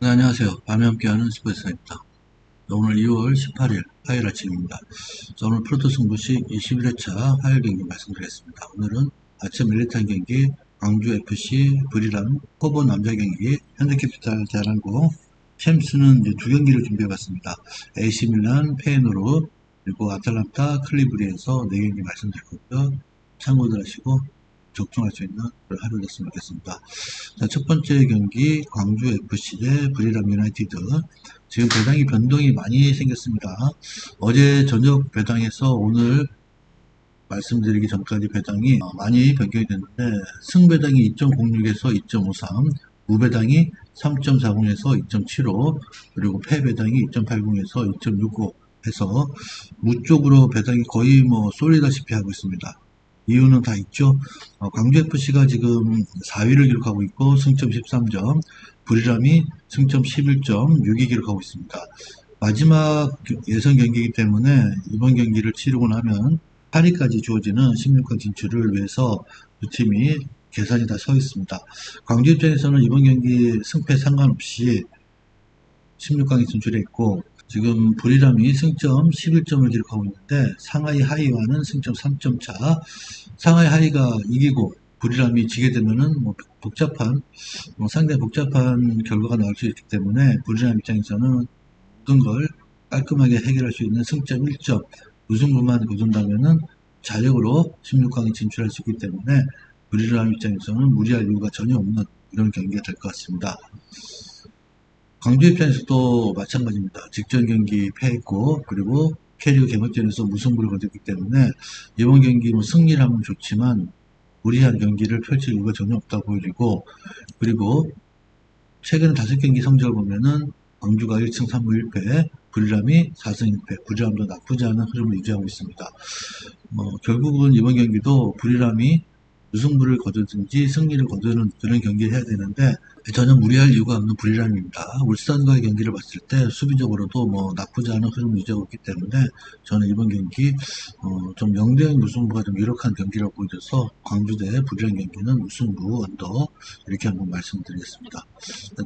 네, 안녕하세요. 밤에 함께하는 스포츠입니다. 오늘 2월 18일 화요일 아침입니다. 자, 오늘 프로토 승부식 21회차 화요일 경기 말씀드리겠습니다. 오늘은 아침 1리탄 경기 광주FC 브리람 포보 남자 경기 현대캐피탈 대한항공 챔스는 이제 두 경기를 준비해봤습니다. AC밀란 페이노르 그리고 아틀란타 클리브리에서 네 경기 말씀드릴 거고요. 참고들 하시고 적중할 수 있는 그런 하루 됐으면 좋겠습니다. 자, 첫 번째 경기 광주 FC 대 브리람 유나이티드. 지금 배당이 변동이 많이 생겼습니다. 어제 저녁 배당에서 오늘 말씀드리기 전까지 배당이 많이 변경이 됐는데 승배당이 2.06에서 2.53, 무배당이 3.40에서 2.75, 그리고 패배당이 2.80에서 2.65 해서 무 쪽으로 배당이 거의 뭐 쏠리다시피 하고 있습니다. 이유는 다 있죠. 어, 광주FC가 지금 4위를 기록하고 있고 승점 13점, 브리람이 승점 11.6이 기록하고 있습니다. 마지막 예선 경기이기 때문에 이번 경기를 치르고 나면 8위까지 주어지는 16강 진출을 위해서 두 팀이 계산이 다 서 있습니다. 광주 입장에서는 이번 경기 승패 상관없이 16강에 진출했고 지금 브리람이 승점 11점을 기록하고 있는데 상하이 하이와는 승점 3점 차. 상하이 하이가 이기고 브리람이 지게 되면은 뭐 복잡한 뭐 상당히 복잡한 결과가 나올 수 있기 때문에 브리람 입장에서는 모든 걸 깔끔하게 해결할 수 있는 승점 1점 우승부만 거둔다면은 자력으로 16강에 진출할 수 있기 때문에 브리람 입장에서는 무리할 이유가 전혀 없는 이런 경기가 될 것 같습니다. 광주 입장에서도 마찬가지입니다. 직전 경기 패했고 그리고 캐리어 개막전에서 무승부를 거뒀기 때문에 이번 경기 뭐 승리를 하면 좋지만 무리한 경기를 펼칠 이유가 전혀 없다 보이고 그리고 최근 다섯 경기 성적을 보면은 광주가 1승 3무 1패, 불람이 4승 1패, 불람도 나쁘지 않은 흐름을 유지하고 있습니다. 뭐 결국은 이번 경기도 불람이 무승부를 거두든지 승리를 거두는 그런 경기를 해야 되는데 전혀 무리할 이유가 없는 불이람입니다. 울산과의 경기를 봤을 때 수비적으로도 뭐 나쁘지 않은 흐름을 유지하고 있기 때문에 저는 이번 경기 어, 좀 0대0 무승부가 좀 유력한 경기라고 보여져서 광주 대 불이람 경기는 무승부 언더 이렇게 한번 말씀드리겠습니다.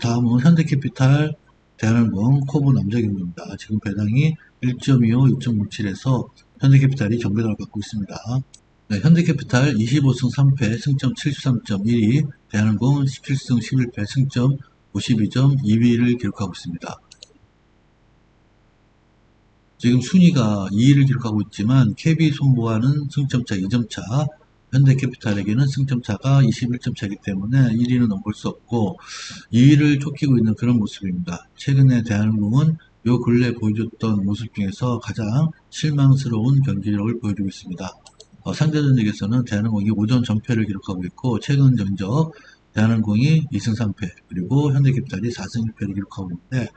다음은 현대캐피탈 대한항공 코브 남자 경기입니다. 지금 배당이 1.25, 2.67에서 현대캐피탈이 정배당을 갖고 있습니다. 네, 현대캐피탈 25승 3패 승점 73.12 대한항공 17승 11패 승점 52점 2위를 기록하고 있습니다. 지금 순위가 2위를 기록하고 있지만 KB 손보와는 승점차 2점차 현대캐피탈에게는 승점차가 21점 차이기 때문에 1위는 넘볼 수 없고 2위를 쫓기고 있는 그런 모습입니다. 최근에 대한항공은 요 근래 보여줬던 모습 중에서 가장 실망스러운 경기력을 보여주고 있습니다. 어, 상대전적에서는 대한항공이 오전 전패를 기록하고 있고 최근 전적 대한항공이 2승 3패 그리고 현대캐피탈이 4승 1패를 기록하고 있는데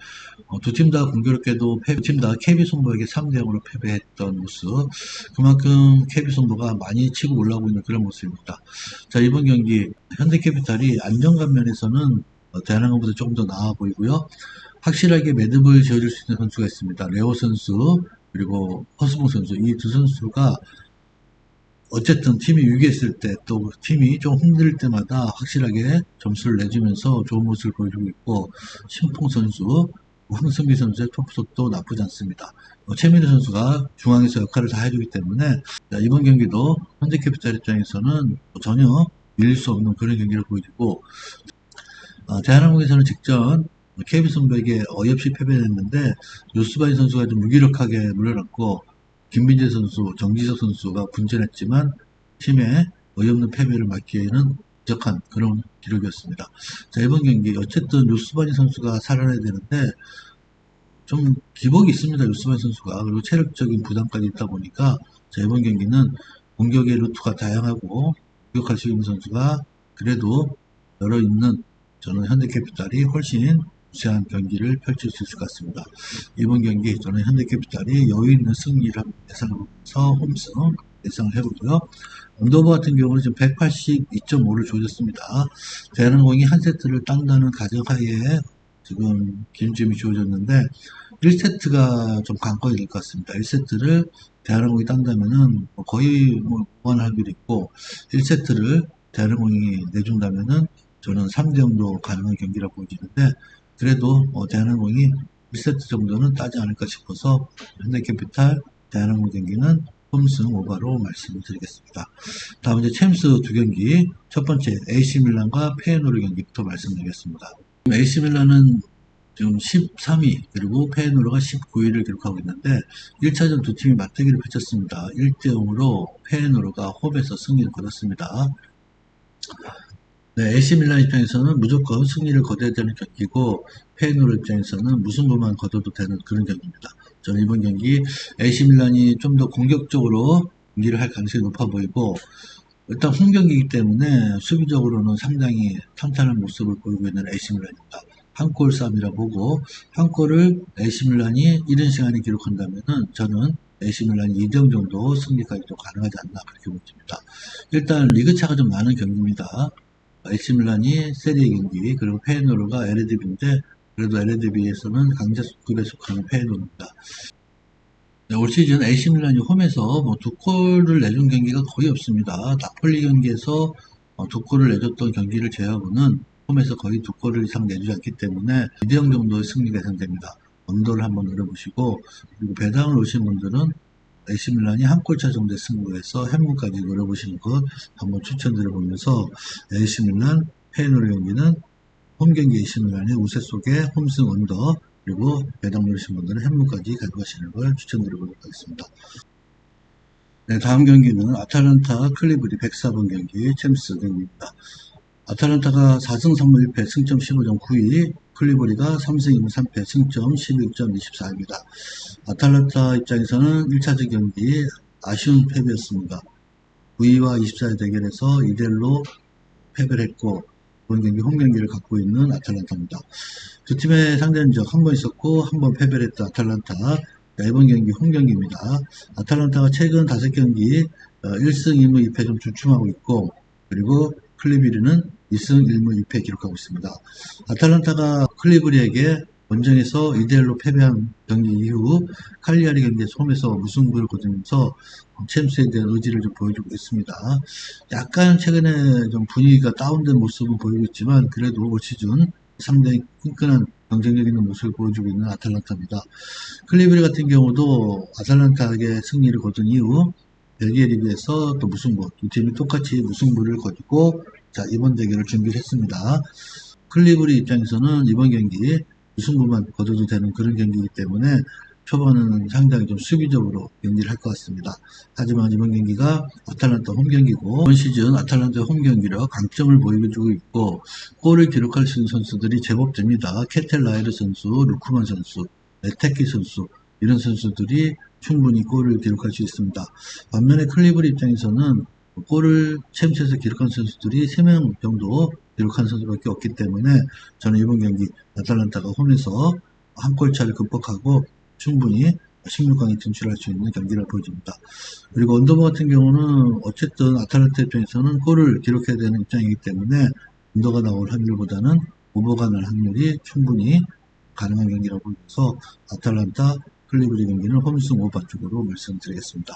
어, 두팀 다 공교롭게도 두팀 다 KB 손보에게 3대 0으로 패배했던 모습 그만큼 KB 손보가 많이 치고 올라오고 있는 그런 모습입니다. 자 이번 경기 현대캐피탈이 안정감 면에서는 어, 대한항공보다 조금 더 나아 보이고요. 확실하게 매듭을 지어줄 수 있는 선수가 있습니다. 레오 선수 그리고 허스봉 선수 이 두 선수가 어쨌든 팀이 위기했을 때 또 팀이 좀 힘들 때마다 확실하게 점수를 내주면서 좋은 모습을 보여주고 있고 신풍 선수, 황승기 선수의 토프속도 나쁘지 않습니다. 어, 최민우 선수가 중앙에서 역할을 다 해주기 때문에 자, 이번 경기도 현대캐피탈 입장에서는 전혀 밀릴 수 없는 그런 경기를 보여주고 어, 대한항공에서는 직전 KB 선배에게 어이없이 패배했는데 요스바이 선수가 좀 무기력하게 물러났고 김민재 선수, 정지석 선수가 분전했지만 팀의 어이없는 패배를 막기에는 부족한 그런 기록이었습니다. 자, 이번 경기 어쨌든 요스바니 선수가 살아나야 되는데 좀 기복이 있습니다. 요스바니 선수가 그리고 체력적인 부담까지 있다 보니까 자, 이번 경기는 공격의 루트가 다양하고 공격할 수 있는 선수가 그래도 여러 있는 저는 현대캐피탈이 훨씬 우세한 경기를 펼칠 수 있을 것 같습니다. 이번 경기 저는 현대캐피탈이 여유 있는 승리를 예상하면서 홈승 예상을 해보고요. 언더버 같은 경우는 지금 182.5를 조졌습니다. 대한항공이 한 세트를 딴다는 가정하에 지금 김점이 주어졌는데 1세트가 좀 관건이 될 것 같습니다. 1세트를 대한항공이 딴다면은 뭐 거의 뭐 무한 확률이 있고 1세트를 대한항공이 내준다면은 저는 3대 0도 가능한 경기라고 보여지는데 그래도 어, 대한항공이 1세트 정도는 따지 않을까 싶어서 현대캐피탈 대한항공 경기는 홈승 오바로 말씀을 드리겠습니다. 다음 이제 챔스 두 경기 첫 번째 AC 밀란과 페에노르 경기부터 말씀드리겠습니다. AC 밀란은 지금 13위 그리고 페에노르가 19위를 기록하고 있는데 1차전 두 팀이 맞대기를 펼쳤습니다. 1대 0으로 페에노르가 홈에서 승리를 거뒀습니다. 네, AC 밀란 입장에서는 무조건 승리를 거둬야 되는 경기고 페에노르 입장에서는 무승부만 거둬도 되는 그런 경기입니다. 저는 이번 경기 AC 밀란이 좀 더 공격적으로 경기를 할 가능성이 높아 보이고 일단 홈 경기이기 때문에 수비적으로는 상당히 탄탄한 모습을 보이고 있는 AC 밀란입니다. 한 골 싸움이라 보고 한 골을 AC 밀란이 이른 시간에 기록한다면은 저는 AC 밀란이 2등 정도 승리까지도 가능하지 않나 그렇게 봅니다. 일단 리그 차가 좀 많은 경기입니다. AC 밀란이 세리에 경기 그리고 페이노르가 LADB인데 그래도 LADB에서는 강자급에 속하는 페이노르입니다. 네, 올 시즌 AC 밀란이 홈에서 뭐 두 골을 내준 경기가 거의 없습니다. 나폴리 경기에서 어, 두 골을 내줬던 경기를 제외하고는 홈에서 거의 두 골을 이상 내주지 않기 때문에 2대0 정도의 승리가 예상됩니다. 언더를 한번 노려보시고 그리고 배당을 오신 분들은 AC 밀란이 한 골차 정도의 승부에서 현무까지 노려보시는 것 한번 추천드려보면서 AC 밀란 페이노르 경기는 홈 경기 AC 밀란의 우세 속에 홈승 언더 그리고 배당 누르신 분들은 현무까지 가져가시는 걸 추천드리도록 하겠습니다. 네, 다음 경기는 아탈란타 클리브리 104번 경기 챔스 경기입니다. 아탈란타가 4승 3무 1패 승점 15점 9위 클리브리가 3승 2무 3패 승점 16점 24입니다. 아탈란타 입장에서는 1차적 경기 아쉬운 패배였습니다. 9위와 24위 대결에서 2대1로 패배를 했고 이번 경기 홈 경기를 갖고 있는 아탈란타입니다. 두 팀의 상대전적 한 번 있었고 한 번 패배를 했던 아탈란타 네, 이번 경기 홈 경기입니다. 아탈란타가 최근 5경기 1승 2무 2패 좀 주춤하고 있고 그리고 클리브리는 2승 1무 2패 기록하고 있습니다. 아탈란타가 클리브리에게 원정에서 2대1로 패배한 경기 이후 칼리아리 경기에서 홈에서 무승부를 거두면서 챔스에 대한 의지를 좀 보여주고 있습니다. 약간 최근에 좀 분위기가 다운된 모습은 보이고 있지만 그래도 올 시즌 상당히 끈끈한 경쟁력 있는 모습을 보여주고 있는 아탈란타입니다. 클리브리 같은 경우도 아탈란타에게 승리를 거둔 이후 벨기에 리그에서 또 무승부 두 팀이 똑같이 무승부를 거두고 자 이번 대결을 준비를 했습니다. 클리브리 입장에서는 이번 경기 무승부만 거둬도 되는 그런 경기이기 때문에 초반에는 상당히 좀 수비적으로 경기를 할 것 같습니다. 하지만 이번 경기가 아탈란타 홈 경기고 이번 시즌 아탈란타 홈 경기라 강점을 보여주고 있고 골을 기록할 수 있는 선수들이 제법 됩니다. 케텔 라이르 선수, 루크만 선수, 레테키 선수 이런 선수들이 충분히 골을 기록할 수 있습니다. 반면에 클리브리 입장에서는 골을 챔스에서 기록한 선수들이 3명 정도 기록한 선수밖에 없기 때문에 저는 이번 경기 아탈란타가 홈에서 한 골 차를 극복하고 충분히 16강에 진출할 수 있는 경기를 보여줍니다. 그리고 언더버 같은 경우는 어쨌든 아탈란타 입장에서는 골을 기록해야 되는 입장이기 때문에 언더가 나올 확률보다는 오버가 날 확률이 충분히 가능한 경기라고 보면서 아탈란타 클리브리 경기는 홈승 오버 쪽으로 말씀드리겠습니다.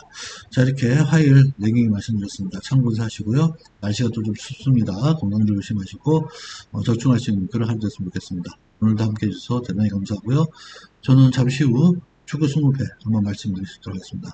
자 이렇게 화요일 내경기 말씀드렸습니다. 참고해서 하시고요. 날씨가 또 좀 춥습니다. 건강들 조심하시고 어, 적중하시는 그런 하루 됐으면 좋겠습니다. 오늘도 함께 해 주셔서 대단히 감사하고요. 저는 잠시 후 축구 20회 한번 말씀드리도록 하겠습니다.